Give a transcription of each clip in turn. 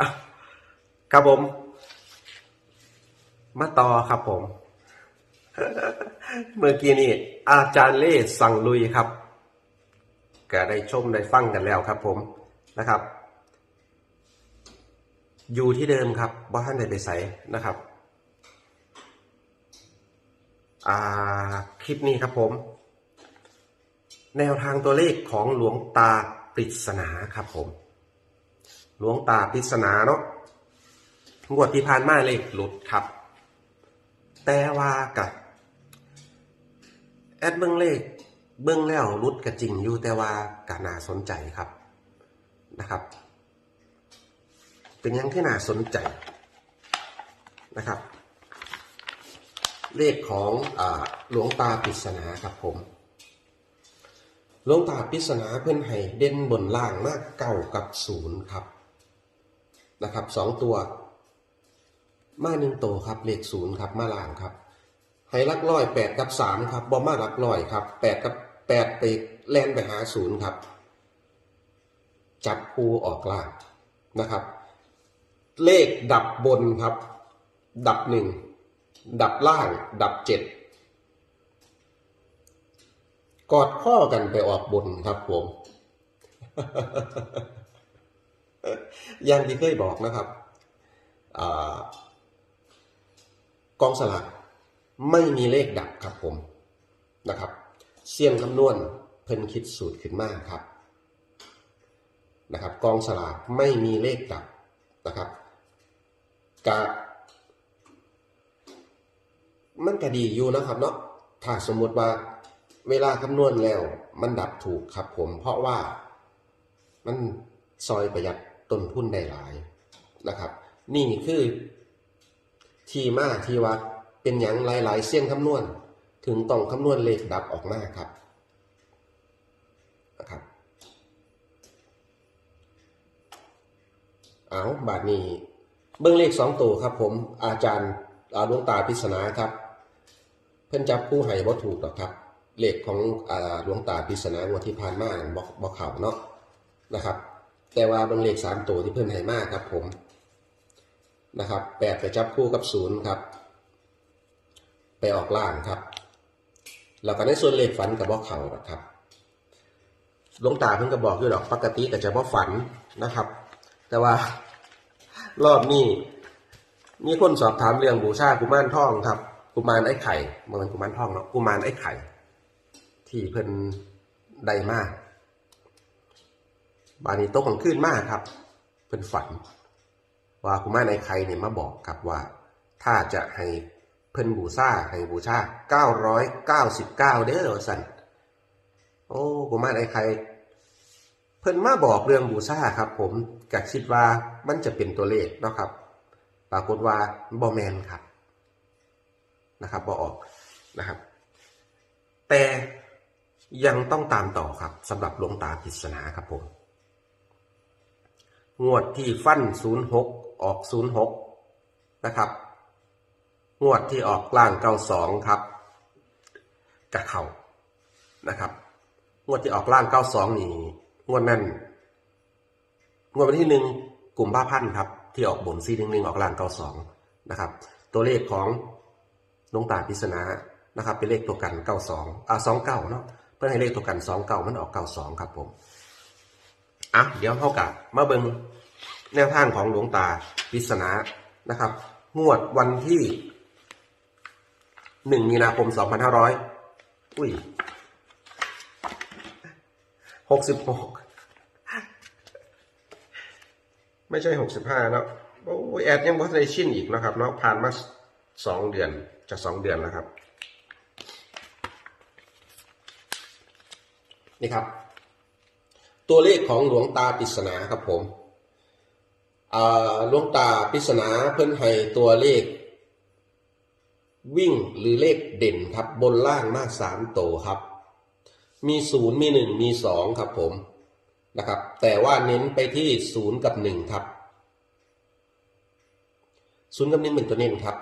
อะครับผม มาต่อครับผม เมื่อกี้นี่อาจารย์เล่สั่งลุยครับก็ได้ชมได้ฟังกันแล้วครับ ผมนะครับ อยู่ที่เดิมครับว่าท่านได้ไปใส่นะครับอ่าคลิปนี้ครับผม แนวทางตัวเลขของหลวงตาปริศนาครับผม หลวงตาปริศนาเนาะงวดที่ผ่านมาเลขหลุดครับ แต่ว่ากับแอดเบื้องเลข เบื้องแล้วหลุดกระจริงอยู่แต่ว่ากน่าสนใจครับนะครับ เป็นยังที่น่าสนใจนะครับ เลขของอหลวงตาปริศนาครับผมหลวงตาปริศนาเพื่อนให้เด่นบนล่างมากเก้ากับศูนย์ครับ นะครับสองตัว มาหนึ่งโตวครับเลขศูนย์ครับมาล่างครับให้ลักร้อยแปดกับสามครับบอมาลักร้อยครับแปดกับแปดไปแลนไปหาศูนย์ครับ จับคูออกล่างนะครับ เลขดับบนครับ ดับหนึ่งดับล่าง ดับเจ็ดกอดข้อกันไปออกบนครับผม อย่างที่เคยบอกนะครับอกองสลากไม่มีเลขดับครับผมนะครับเสี่ยงคำนวณเพิ่นคิดสูตรขึ้นมาครับนะครับ กองสลากไม่มีเลขดับนะครับกะมันก็ดีอยู่นะครับเนาะถ้าสมมุติว่าเวลาคำนวณแล้ว มันดับถูกครับผม เพราะว่ามันซอยประหยัด ต้นทุนได้หลายนะครับ นี่คือ ที่มาที่ว่าเป็นอย่างหลาย ๆ เส้นคำนวณ ถึงต้องคำนวณเลขดับออกมาครับนะครับ เอาบาทนี้ เบื้องเลขสองตัวครับ ผมอาจารย์อาดวงตาพิศนาครับ เพิ่นจับผู้ให้บ่ถูกหรอกครับเลขของอาดวงตาพิศนางวดที่ผ่านมานั่นบ่บ่เข้าวเนาะนะครับ แต่ว่าเบื้งเลขสามตัวที่เพิ่นให้มากครับผมนะครับแปดไปจับคู่กับศูนย์ครับ ไปออกล่างครับ แล้วก็ในส่วนเลขฝันกับบ่เขาครับหลวงตาเพิ่นก็บอกอยู่ดอกปกติก็จะบ่ฝันนะครับ แต่ว่ารอบนี้มีคนสอบถามเรื่องบูชากุมารทองครับ กุมารไอ้ไข่เมื่อมันกุมารทองเนาะกุมารไอ้ไข่ ที่เพิ่นได้มาก บานี้โต๊ะของขึ้นมากครับ เพิ่นฝัน ว่ากุมารไอ้ไข่เนี่ยมาบอกครับว่า ถ้าจะให้เพิ่นบูชาให้บูชาเก้าร้อยเก้าสิบเก้าเด้อสันโอ้กุมารไอ้ไข่เพิ่นมาบอกเรื่องบูชาครับ ผมก็คิดว่ามันจะเป็นตัวเลขเนาะครับ ปรากฏว่าบอแมนครับนะครับบอออกนะครับ แต่ยังต้องตามต่อครับสำหรับหลวงตาปริศนาครับผม งวดที่ฟัน06ออก06นะครับ งวดที่ออกล่าง92ครับกะเข่านะครับ งวดที่ออกล่าง92นี่งวดนั้นงวดวันที่หนึ่งกลุ่มบ้าพันครับ ที่ออกบนซีหนึ่งหนึ่งออกล่าง92นะครับ ตัวเลขของลงตาพิศนานะครับ เป็นเลขตัวกัน92อ่า29เนาะเพื่อให้เลขตัวกัน29มันออก92ครับผม อะเดี๋ยวเข้ากับมาเบิงแนวทางของหลวงตาพิศนานะครับ งวดวันที่1มีนาคม2500อุ้ย66ไม่ใช่65เนาะโอ้ยแอดยังบ่ทันได้ชินอีกนะครับเนาะผ่านมาสองเดือนจะสองเดือนแล้วครับ นี่ครับ ตัวเลขของหลวงตาปริศนาครับผมหลวงตาปริศนาเพิ่นให้ตัวเลข วิ่งหรือเลขเด่นครับบนล่างมากสามโตวครับ มีศูนย์มีหนึ่งมีสองครับผมนะครับ แต่ว่าเน้นไปที่ศูนย์กับหนึ่งครับศูนย์กับหนึ่งเป็นตัวเน้นครับ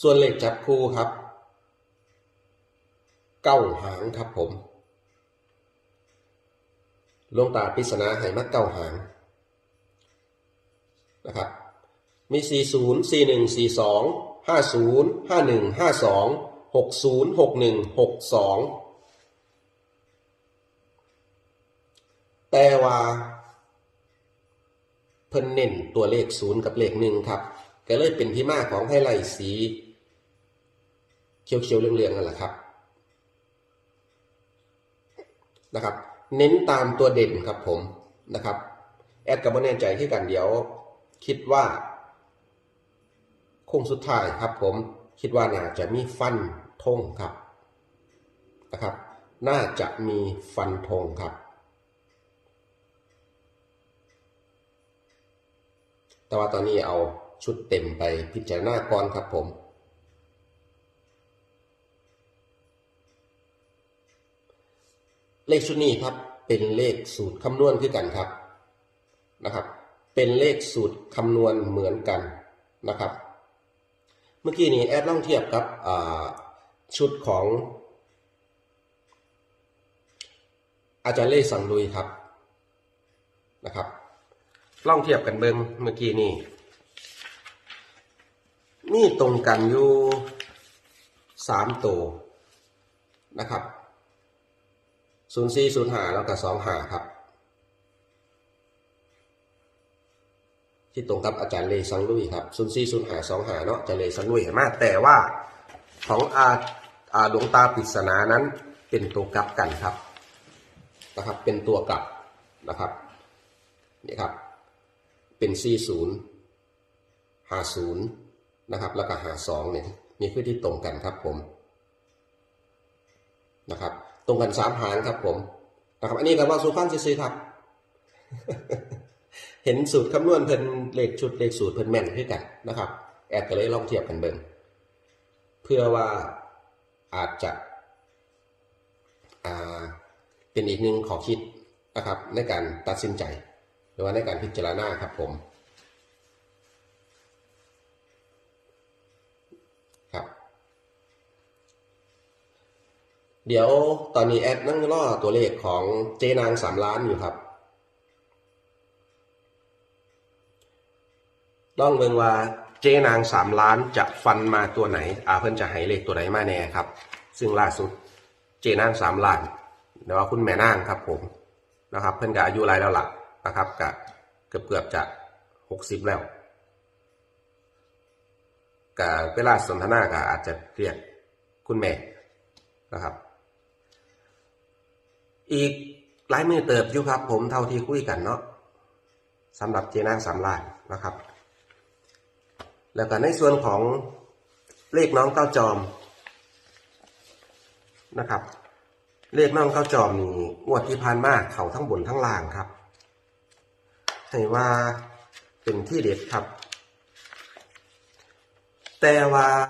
ส่วนเลขจับคู่ครับ เก้าหางครับผมลวงตาปริศนาให้มาเก้าหางนะครับ มี 40 41 42 50 51 52 60 61 62 แต่ว่าเพิ่นเน้นตัวเลขศูนย์กับเลขหนึ่งครับ ก็เลยเป็นที่มาของให้ไล่สี เขียวๆเหลืองๆนั่นแหละครับ นะครับ เน้นตามตัวเด่นครับผมนะครับแอดกับบ่แน่ใจที่กันเดี๋ยว คิดว่าคงสุดท้ายครับผมคิดว่าน่าจะมีฟันธงครับนะครับ น่าจะมีฟันธงครับ แต่ว่าตอนนี้เอาชุดเต็มไปพิจารณาก่อนครับผม เลขชุดนี้ครับ เป็นเลขสูตรคำนวณคือกันครับนะครับ เป็นเลขสูตรคำนวณเหมือนกันนะครับ เมื่อกี้นี้แอดลองเทียบกับชุดของ อาจารย์เล่สังลุยครับนะครับลองเทียบกันเบิงเมื่อกี้นี้นี่ตรงกันอยู่สามตัวนะครับ ศูนย์สี่ศูนย์หาแล้วก็สองหาครับ ที่ตรงกับอาจารย์เลซังลุยครับศูนย์สี่ศูนย์หาสองหาเนาะอาจารย์เลซังลุยเห็นไหมแต่ว่าของอาอาดวงตาปริศนานั้นเป็นตัวกลับกันครับนะครับ เป็นตัวกลับนะครับนี่ครับ เป็นสี่ศูนย์หาศูนย์นะครับ แล้วก็หาสองเนี่ย นี่คือที่ตรงกันครับผม นะครับ ตรงกันสามหางครับผมนะครับอันนี้ก็ว่าสูฟันซื้อครับ เห็นสูตรคำนวณเพิ่นเลขชุดเลขสูตรเพิ่นแม่นคือกันนะครับ แอดก็เลยลองเทียบกันเบิ่งเพื่อว่าอาจจะเป็นอีกหนึ่งขอคิดนะครับในการตัดสินใจ หรือว่าในการพิจารณาครับผมครับ เดี๋ยวตอนนี้แอดนั่งรอตัวเลขของเจนางสามล้านอยู่ครับลองเบิงว่าเจนางสามล้านจะฟันมาตัวไหนอาเพิ่นจะให้เลขตัวไหนมาแน่ครับ ซึ่งล่าสุดเจนางสามล้านเดี๋ยวว่าคุณแม่นางครับผมนะครับ เพิ่นก็อายุหลายแล้วล่ะนะครับกะเกือบเกือบจะหกสิบแล้วกะเวลาสนทนาก็อาจจะเรียกคุณแม่นะครับ อีกหลายมือเติบอยู่ครับ ผมเท่าที่คุยกันเนาะสำหรับเจนางสามลานนะครับ แล้วก็ในส่วนของเลขน้องเก้าจอมนะครับ เลขน้องเก้าจอมนี่งวดที่ผ่านมาเขาทั้งบนทั้งล่างครับให้ว่าเป็นที่เด็ดครับ แต่ว่า